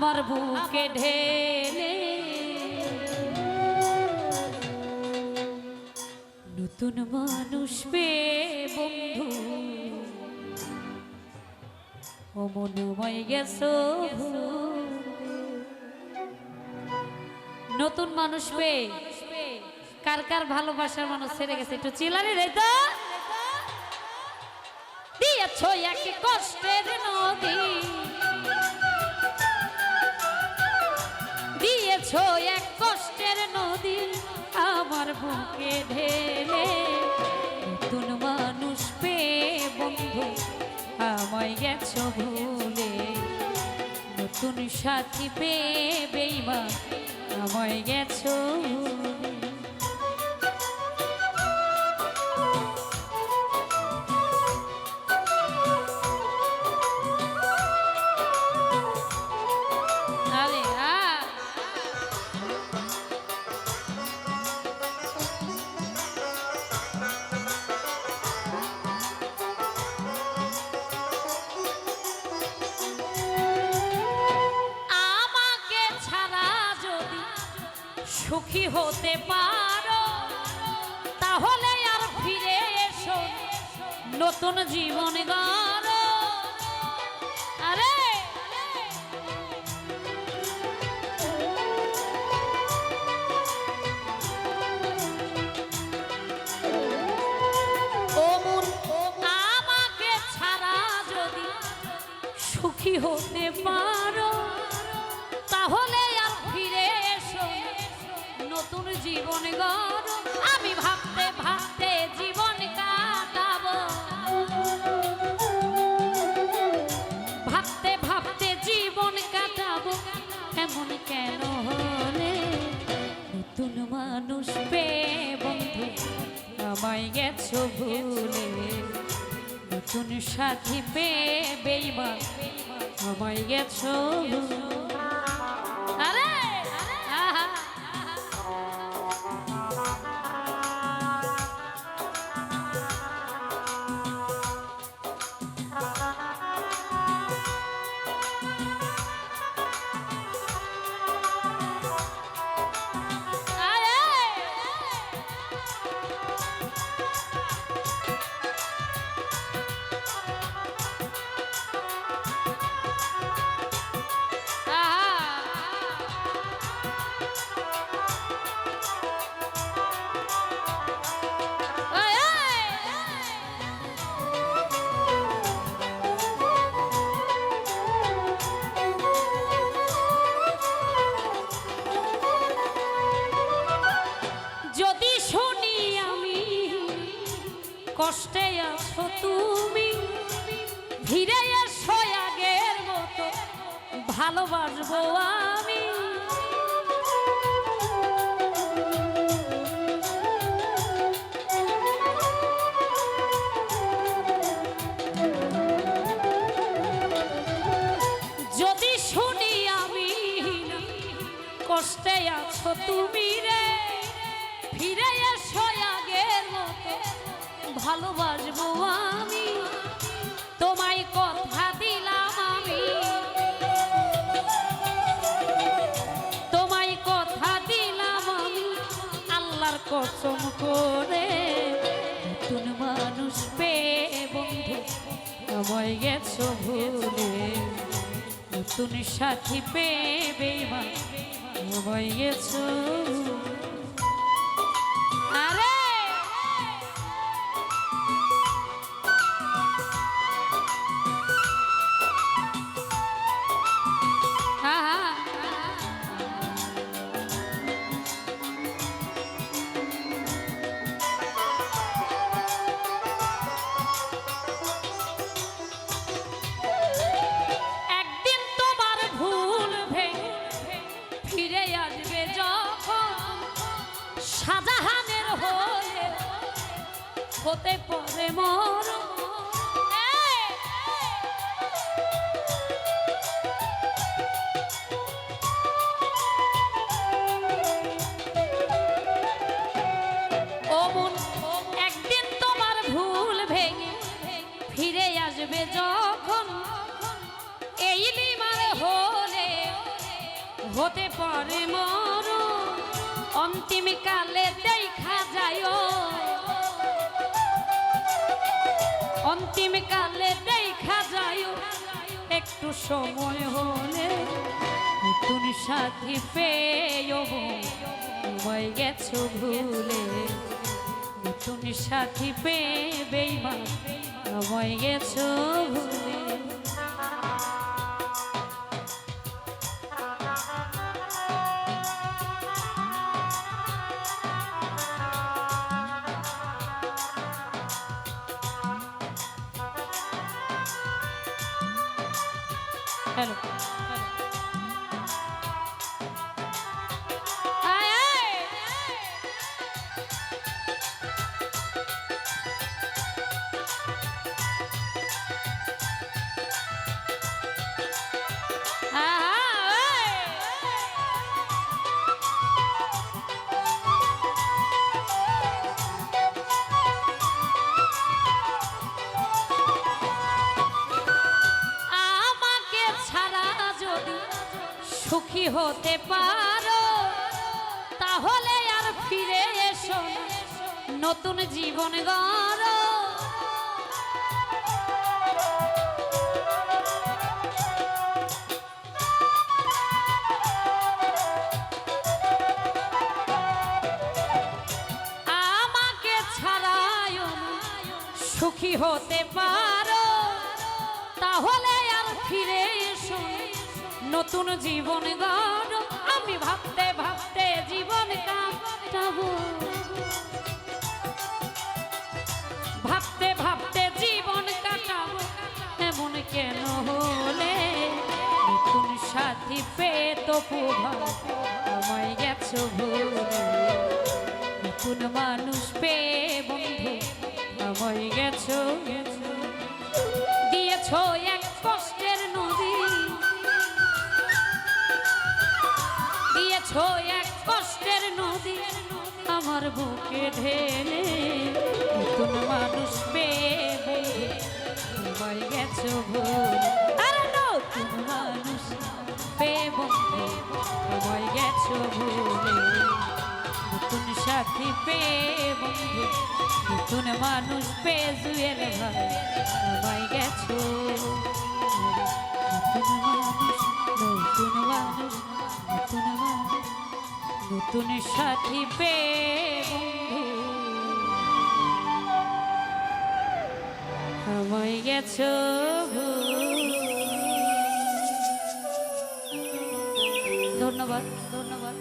আমার বুকে ঢেলে। নতুন মানুষ পেয়ে বন্ধু। নতুন মানুষ পেয়ে কার কার ভালোবাসার মানুষ ছেড়ে গেছে? একটু চিলারি রে তো। দিয়েছ এক কষ্টের নদী। দিয়েছ এক কষ্টের নদী আমার বুকে ঢেলে। নতুন মানুষ পেয়ে বন্ধু আমায় গেছো ভুলে। নতুন সাথী পেয়ে বেইমা আমায় গেছো সুখী হতে পারো, তাহলে আর ফিরে এসো, নতুন জীবন গড়ো। আরে! আমাকে ছাড়া যদি সুখী হতে আমায় গেছো ভুলে নতুন সাথী পেয়ে বেইমা আমায় গেছো ভুলে। আছো তুমি? এসো আগের মতো ভালোবাসবো আমি। যদি শুনি আমি কষ্টে আছো তুমি রে। ভালোবাসবো আমি। তোমায় কথা দিলাম আমি। তোমায় কথা দিলাম আমি। আল্লাহর কসম করে নতুন মানুষ পেয়ে বন্ধু, আমায় গেছো ভুলে। নতুন সাথী পেয়ে বেমা আমায় গেছো হতে পারে মর অন্তিম কালে দেখা যায় অন্তিম কালে দেখা যায় একটু সময় হলে নতুন সাথী পেয়ে ঘুমাই গেছো ভুলে, নতুন সাথী পেয়ে বেইমান। ঘুমাই গেছো ভুলে। হ্যালো সুখী হতে পারো তাহলে আর ফিরে এসো নতুন জীবন গড়ো। সুখী হতে পারো। নতুন জীবন গড়। আমি ভাবতে ভাবতে জীবন কাটাবো। ভাবতে ভাবতে জীবন কাটাবো। এমন কেন হলে? নতুন সাথী পেয়ে তো আমায় গেছো ভুলে। নতুন মানুষ দিয়েছ এক কষ্টের নদী, আমার বুকে ঢেলে নতুন মানুষ পেয়ে তোমায় গেছো ভুল মানুষ পেয়ে বন্ধু তোমায় গেছো ভুলে নতুন সাথী পেয়ে নতুন মানুষ পেয়ে জুয়েল ভাই আমায় গেছো। নতুন মানুষ নতুন মানুষ, নতুন নতুন সাথী পে আমায় গেছ ধন্যবাদ ধন্যবাদ।